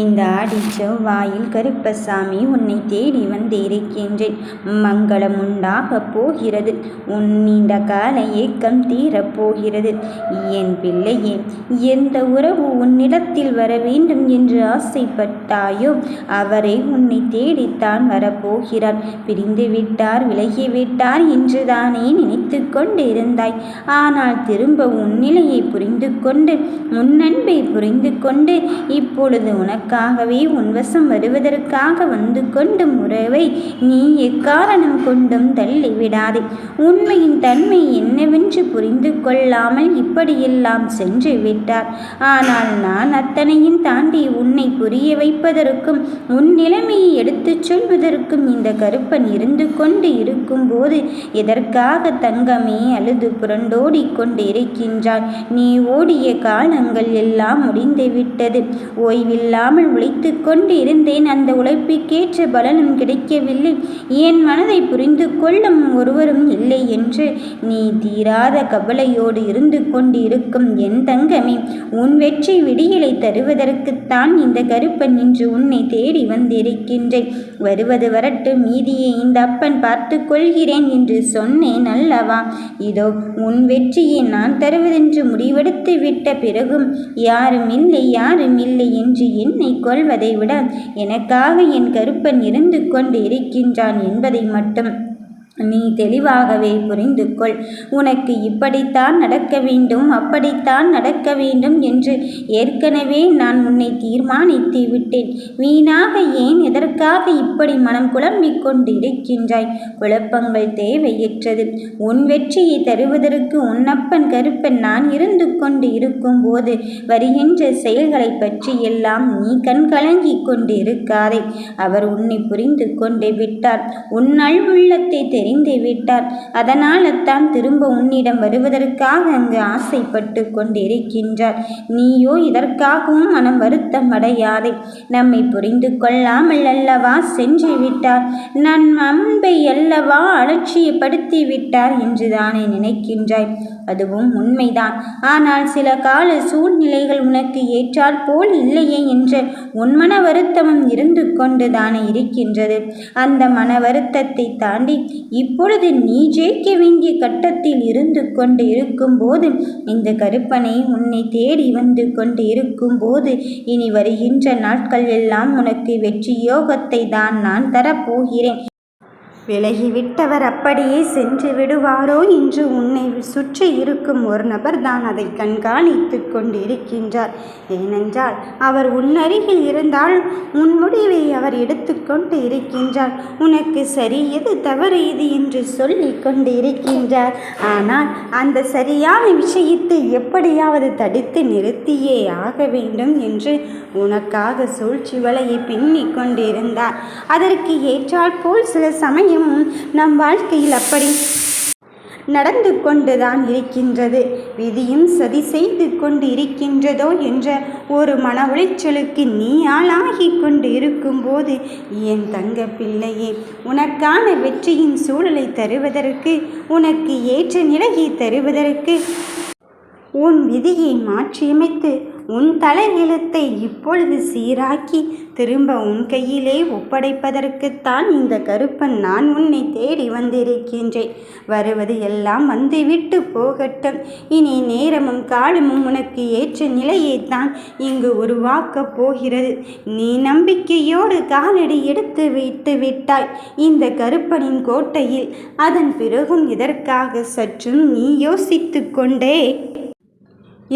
இந்த ஆடி செவ்வாயில் கருப்பசாமி உன்னை தேடி வந்திருக்கின்றேன் மங்களம் உண்டாகப் போகிறது. உன் நீண்ட கால ஏக்கம் தீரப் போகிறது. என் பிள்ளையே எந்த உறவு உன்னிடத்தில் வர வேண்டும் என்று ஆசைப்பட்டாயோ அவரை உன்னை தேடித்தான் வரப்போகிறார். பிரிந்து விட்டார் விலகிவிட்டார் என்று தானே நினைத்து கொண்டு இருந்தாய் ஆனால் திரும்ப உன் நிலையை புரிந்து கொண்டு உன் அன்பை புரிந்து கொண்டு இப்பொழுது உனக்கு உனக்காகவே உன் வசம் வருவதற்காக வந்து கொண்டும் உறவை நீ எக்காரணம் கொண்டும் தள்ளிவிடாதே. உண்மையின் தன்மை என்னவென்று புரிந்து கொள்ளாமல் இப்படியெல்லாம் சென்று விட்டார். ஆனால் நான் அத்தனையும் தாண்டி உன்னை புரிய வைப்பதற்கும் உன் நிலைமையை எடுத்துச் சொல்வதற்கும் இந்த கருப்பன் இருந்து கொண்டு இருக்கும்போது எதற்காக தங்கமே அழுது புரண்டோடி கொண்டு இருக்கின்றாய் நீ ஓடிய காலங்கள் எல்லாம் முடிந்துவிட்டது. ஓய்வில்லாமல் உழைத்து கொண்டு இருந்தேன் அந்த உழைப்புக்கேற்ற பலனும் கிடைக்கவில்லை. என் மனதை புரிந்து கொள்ளும் ஒருவரும் இல்லை என்று நீ தீராத கவலையோடு இருந்து கொண்டு இருக்கும் என் தங்கமே உன் வெற்றி விடியலை தருவதற்குத்தான் இந்த கருப்பன் இன்று உன்னை தேடி வந்திருக்கின்றேன். வருவது வரட்டு மீதியை இந்த அப்பன் பார்த்து கொள்கிறேன் என்று சொன்னேன் அல்லவா? இதோ உன் வெற்றியை நான் தருவதென்று முடிவெடுத்து விட்ட பிறகும் யாரும் இல்லை யாரும் இல்லை என்று என்ன கொள்வதை விட எனக்காக என் கருப்பன் இருந்து கொண்டு இருக்கின்றான் என்பதை மட்டும். நீ தெளிவாகவே புரிந்து கொள். உனக்கு இப்படித்தான் நடக்க வேண்டும் அப்படித்தான் நடக்க வேண்டும் என்று ஏற்கனவே நான் உன்னை தீர்மானித்து விட்டேன். வீணாக ஏன் எதற்காக இப்படி மனம் குழம்பிக் கொண்டு இருக்கின்றாய் குழப்பங்கள் தேவையற்றது. உன் வெற்றியை தருவதற்கு உன்னப்பன் கருப்பன் நான் இருந்து கொண்டு இருக்கும் போது வருகின்ற செயல்களை பற்றி எல்லாம் நீ கண்கலங்கிக் கொண்டிருக்காதே. கொண்டு இருக்காதே அவர் உன்னை புரிந்து கொண்டு விட்டார். உன் உள்ளத்தை தெரிந்து விட்டார். அதனால்தான் திரும்ப உன்னிடம் வருவதற்காக அங்கு ஆசைப்பட்டு கொண்டிருக்கின்றார். நீயோ இதற்காகவும் மனம் வருத்தம் அடையாதே. நம்மை புரிந்து கொள்ளாமல் அல்லவா சென்று விட்டார்? நன் அன்பை அல்லவா அலட்சியப்படுத்தி விட்டார் என்று தானே நினைக்கின்றாய்? அதுவும் உண்மைதான். ஆனால் சில கால சூழ்நிலைகள் உனக்கு ஏற்றால் போல் இல்லையே என்று உன் மன வருத்தமும் இருந்து கொண்டு தானே இருக்கின்றது. அந்த மன வருத்தத்தை தாண்டி இப்பொழுது நீ ஜெயிக்க வேண்டிய கட்டத்தில் இருந்து கொண்டு இருக்கும்போது இந்த கருப்பனை உன்னை தேடி வந்து கொண்டு இருக்கும்போது இனி வருகின்ற நாட்கள் எல்லாம் உனக்கு வெற்றி யோகத்தை தான் நான் தரப்போகிறேன். விலகிவிட்டவர் அப்படியே சென்று விடுவாரோ? என்று உன்னை சுற்றி இருக்கும் ஒரு நபர் தான் அதை கண்காணித்து கொண்டிருக்கின்றார். ஏனென்றால் அவர் உன்னருகில் இருந்தால் உன் முடிவை அவர் எடுத்துக்கொண்டு இருக்கின்றார். உனக்கு சரி எது தவறு இது என்று சொல்லி கொண்டு இருக்கின்றார் ஆனால் அந்த சரியான விஷயத்தை எப்படியாவது தடுத்து நிறுத்தியே ஆக வேண்டும் என்று உனக்காக சூழ்ச்சி வலையை பின்னிக் கொண்டிருந்தார். அதற்கு ஏற்றால் போல் சில சமயம் சமயமும் நம் வாழ்க்கையில் அப்படி நடந்து கொண்டுதான் இருக்கின்றது. விதியும் சதி செய்து கொண்டு இருக்கின்றதோ என்ற ஒரு மன உளைச்சலுக்கு நீ ஆளாகி கொண்டு இருக்கும்போது என் தங்க பிள்ளையே உனக்கான வெற்றியின் சூழலை தருவதற்கு உனக்கு ஏற்ற நிலையை தருவதற்கு உன் விதியை மாற்றியமைத்து உன் தலையெழுத்தை இப்பொழுது சீராக்கி திரும்ப உன் கையிலே ஒப்படைப்பதற்குத்தான் இந்த கருப்பன் நான் உன்னை தேடி வந்திருக்கின்றேன். வருவது எல்லாம் வந்துவிட்டு போகட்டும். இனி நேரமும் காலமும் உனக்கு ஏற்ற நிலையைத்தான் இங்கு உருவாக்கப் போகிறது. நீ நம்பிக்கையோடு காலடி எடுத்து வைத்து விட்டாய். இந்த கருப்பனின் கோட்டையில் அதன் பிறகும் இதற்காக சற்றும் நீ யோசித்து கொண்டே.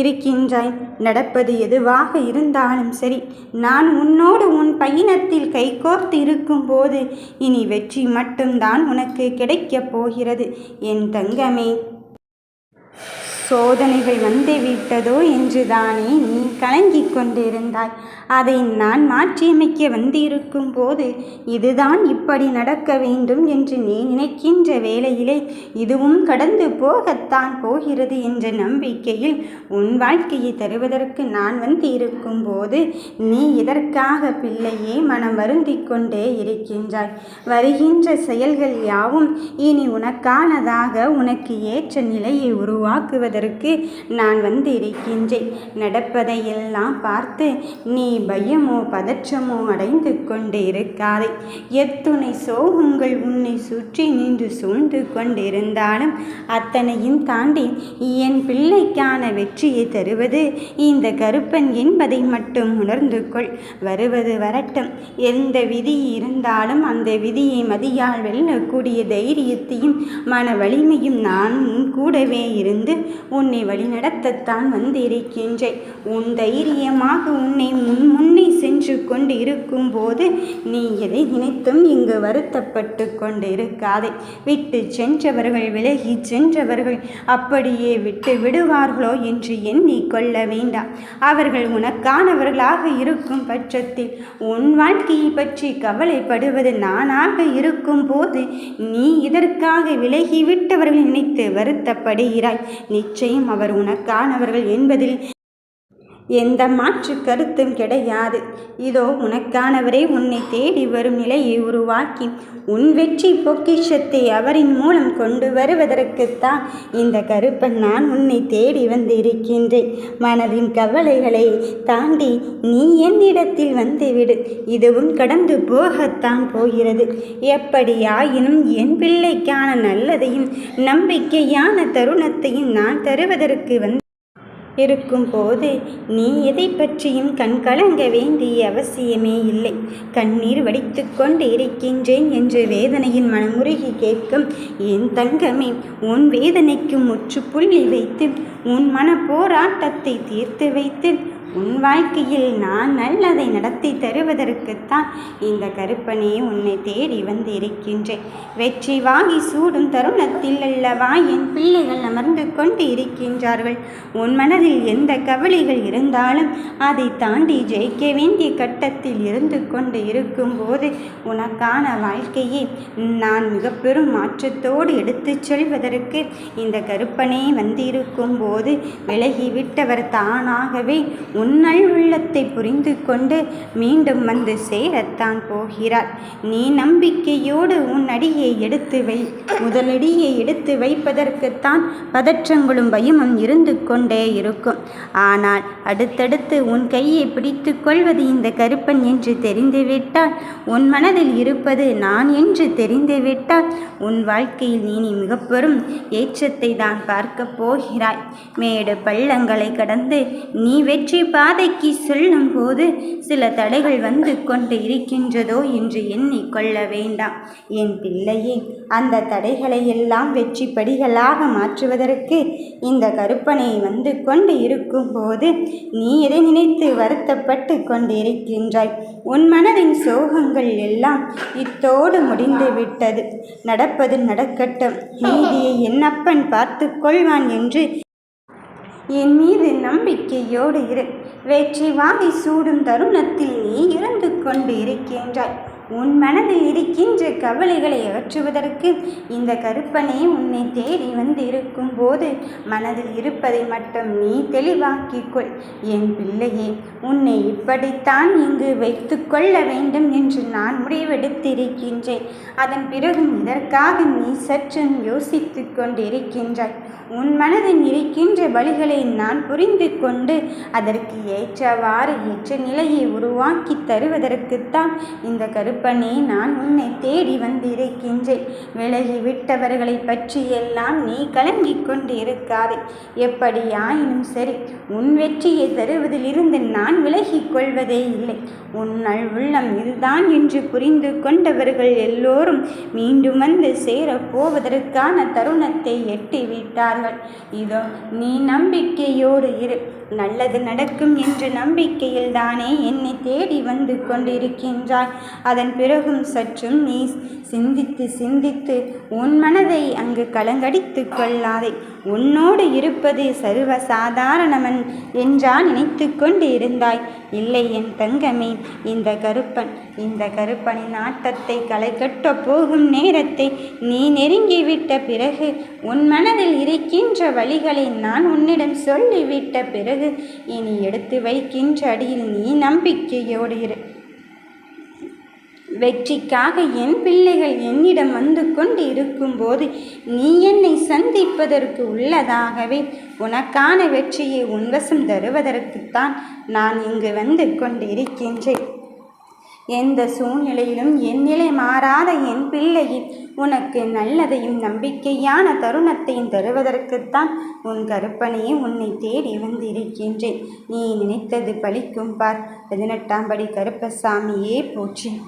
இருக்கின்றாய். நடப்பது எதுவாக இருந்தாலும் சரி நான் உன்னோடு உன் பயணத்தில் கைகோர்த்து இருக்கும்போது இனி வெற்றி மட்டும்தான் உனக்கு கிடைக்கப் போகிறது. என் தங்கமே. சோதனைகள் வந்துவிட்டதோ என்று தானே நீ கலங்கிக் கொண்டிருந்தாய். அதை நான் மாற்றியமைக்க வந்திருக்கும் போது இதுதான் இப்படி நடக்க வேண்டும் என்று நீ நினைக்கின்ற வேளையிலே இதுவும் கடந்து போகத்தான் போகிறது என்ற நம்பிக்கையில் உன் வாழ்க்கையை தருவதற்கு நான் வந்திருக்கும் போது நீ இதற்காக பிள்ளையே மனம் வருந்திக் கொண்டே இருக்கின்றாய்? வருகின்ற செயல்கள் யாவும் இனி உனக்கானதாக உனக்கு ஏற்ற நிலையை உருவாக்குவது தருவதற்கு நான் வந்திருக்கின்றேன். நடப்பதையெல்லாம் பார்த்து நீ பயமோ பதற்றமோ அடைந்து கொண்டு இருக்காதே எத்துணை சோகங்கள் உன்னை சுற்றி நின்று சூழ்ந்து கொண்டிருந்தாலும் அத்தனையும் தாண்டி என் பிள்ளைக்கான வெற்றியை தருவது இந்த கருப்பன் என்பதை மட்டும் உணர்ந்து கொள். வருவது வரட்டும். எந்த விதி இருந்தாலும் அந்த விதியை மதியால் வெல்லக்கூடிய தைரியத்தையும் மன வலிமையும் நான் கூடவே இருந்து உன்னை வழிநடத்தத்தான் வந்திருக்கின்றேன். உன் தைரியமாக உன்னை முன் முன்னே சென்று கொண்டு இருக்கும்போது நீ எதை நினைத்தும் இங்கு வருத்தப்பட்டு கொண்டு இருக்காதே விட்டு சென்றவர்கள் விலகி சென்றவர்கள் அப்படியே விட்டு விடுவார்களோ என்று எண்ணிக்கொள்ள வேண்டாம். அவர்கள் உனக்கானவர்களாக இருக்கும் பட்சத்தில் உன் வாழ்க்கையை பற்றி கவலைப்படுவது நானாக இருக்கும் போது நீ இதற்காக விலகிவிட்டவர்கள் நினைத்து வருத்தப்படுகிறாய். நிச்சயம் அவர் உனக்கானவர்கள் என்பதில் எந்த மாற்று கருத்தும் கிடையாது. இதோ உனக்கானவரே உன்னை தேடி வரும் நிலையை உருவாக்கி உன் வெற்றி பொக்கிஷத்தை அவரின் மூலம் கொண்டு வருவதற்குத்தான் இந்த கருப்பன் நான் உன்னை தேடி வந்திருக்கின்றேன். மனதின் கவலைகளை தாண்டி நீ என்னிடத்தில் வந்துவிடு. இதுவும் கடந்து போகத்தான் போகிறது. எப்படியாயினும் என் பிள்ளைக்கான நல்லதையும் நம்பிக்கையான தருணத்தையும் நான் தருவதற்கு வந்து இருக்கும்போது நீ எதை பற்றியும் கண் கலங்க வேண்டிய அவசியமே இல்லை. கண்ணீர் வடித்து கொண்டு இருக்கின்றேன் என்று வேதனையின் மனமுருகி கேட்கும் என் தங்கமே உன் வேதனைக்கு முற்றுப்புள்ளி வைத்து உன் மன போராட்டத்தை தீர்த்து வைத்து உன் வாழ்க்கையில் நான் நல்லதை நடத்தி தருவதற்குத்தான் இந்த கருப்பனே உன்னை தேடி வந்து இருக்கின்றேன் வெற்றி வாங்கி சூடும் தருணத்தில் அல்லவா என் பிள்ளைகள் அமர்ந்து கொண்டு இருக்கின்றார்கள். உன் மனதில் எந்த கவலைகள் இருந்தாலும் அதை தாண்டி ஜெயிக்க வேண்டிய கட்டத்தில் இருந்து கொண்டு இருக்கும்போது உனக்கான வாழ்க்கையை நான் மிக பெரும் மாற்றத்தோடு எடுத்துச் செல்வதற்கு இந்த கருப்பனே வந்திருக்கும் போது விலகிவிட்டவர் தானாகவே உன் உன்னல் உள்ளத்தை புரிந்து கொண்டு மீண்டும் வந்து சேரத்தான் போகிறார் நீ நம்பிக்கையோடு உன் அடியை எடுத்து வை. முதலடியை எடுத்து வைப்பதற்குத்தான் பதற்றங்களும் பயமும் இருந்து கொண்டே இருக்கும். ஆனால் அடுத்தடுத்து உன் கையை பிடித்து கொள்வது இந்த கருப்பன் என்று தெரிந்துவிட்டால் உன் மனதில் இருப்பது நான் என்று தெரிந்துவிட்டால் உன் வாழ்க்கையில் நீ நீ மிக பெரும் ஏற்றத்தை தான் பார்க்கப் போகிறாய். மேடு பள்ளங்களை கடந்து நீ வெற்றி பாதைக்கு செல்லும் போது சில தடைகள் வந்து கொண்டு இருக்கின்றதோ என்று எண்ணிக்கொள்ள வேண்டாம். என் பிள்ளையே அந்த தடைகளை எல்லாம் வெற்றி படிகளாக மாற்றுவதற்கு இந்த கருப்பனை வந்து கொண்டு இருக்கும்போது நீ எதை நினைத்து வருத்தப்பட்டு கொண்டு இருக்கின்றாய் உன் மனதின் சோகங்கள் எல்லாம் இத்தோடு முடிந்து விட்டது. நடப்பது நடக்கட்டும். நீதியை என்னப்பன் பார்த்து கொள்வான் என்று என் மீது நம்பிக்கையோடு இரு. வெற்றி வாகை சூடும் தருணத்தில் நீ இறந்து கொண்டு இருக்கின்றாய். உன் மனதில் இருக்கின்ற கவலைகளை அகற்றுவதற்கு இந்த கருப்பனே உன்னை தேடி வந்திருக்கும் போது மனதில் இருப்பதை மட்டும் நீ தெளிவாக்கிக்கொள் என் பிள்ளையே உன்னை இப்படித்தான் இங்கு வைத்து கொள்ள வேண்டும் என்று நான் முடிவெடுத்திருக்கின்றேன். அதன் பிறகும் இதற்காக நீ சற்றும் யோசித்து கொண்டிருக்கின்றாய். உன் மனதில் இருக்கின்ற வழிகளை நான் புரிந்து கொண்டு அதற்கு ஏற்றவாறு ஏற்ற நிலையை உருவாக்கி தருவதற்குத்தான் இந்த கருப்பனே நான் உன்னை தேடி வந்திருக்கின்றேன். விலகி விட்டவர்களை பற்றியெல்லாம் நீ கலங்கிக் கொண்டு இருக்காதே எப்படியாயினும் சரி உன் வெற்றியை தருவதிலிருந்து நான் விலகிக் கொள்வதே இல்லை. உன்னால் உள்ளம் இதுதான் என்று புரிந்து கொண்டவர்கள் எல்லோரும் மீண்டும் வந்து சேரப்போவதற்கான தருணத்தை எட்டிவிட்டார்கள். இதோ நீ நம்பிக்கையோடு இரு. நல்லது நடக்கும் என்ற நம்பிக்கையில் தானே என்னை தேடி வந்து கொண்டிருக்கின்றாய். அதன் பிறகும் சற்றும் நீ சிந்தித்து சிந்தித்து உன் மனதை அங்கு கலங்கடித்து கொள்ளாதே. உன்னோடு இருப்பது சர்வ சாதாரணமன் என்றா நினைத்து கொண்டு இருந்தாய் இல்லை என் தங்கமே இந்த கருப்பன் இந்த கருப்பனின் ஆட்டத்தை களை போகும் நேரத்தை நீ நெருங்கிவிட்ட பிறகு உன் மனதில் இருக்கின்ற வழிகளை நான் உன்னிடம் சொல்லிவிட்ட பிறகு பிறகு இனி எடுத்து வைக்கின்ற அடியில் நீ நம்பிக்கையோடு இரு. வெற்றிக்காக என் பிள்ளைகள் என்னிடம் வந்து கொண்டு இருக்கும்போது நீ என்னை சந்திப்பதற்கு உள்ளதாகவே உனக்கான வெற்றியை உன்வசம் தருவதற்குத்தான் நான் இங்கு வந்து கொண்டிருக்கின்றேன். எந்த சூழ்நிலையிலும் என் நிலை மாறாத என் பிள்ளையின் உனக்கு நல்லதையும் நம்பிக்கையான தருணத்தையும் தருவதற்குத்தான் உன் கருப்பனையே உன்னை தேடி வந்திருக்கின்றேன். நீ நினைத்தது பலிக்கும் பார். பதினெட்டாம் படி கருப்பசாமியே போற்றி.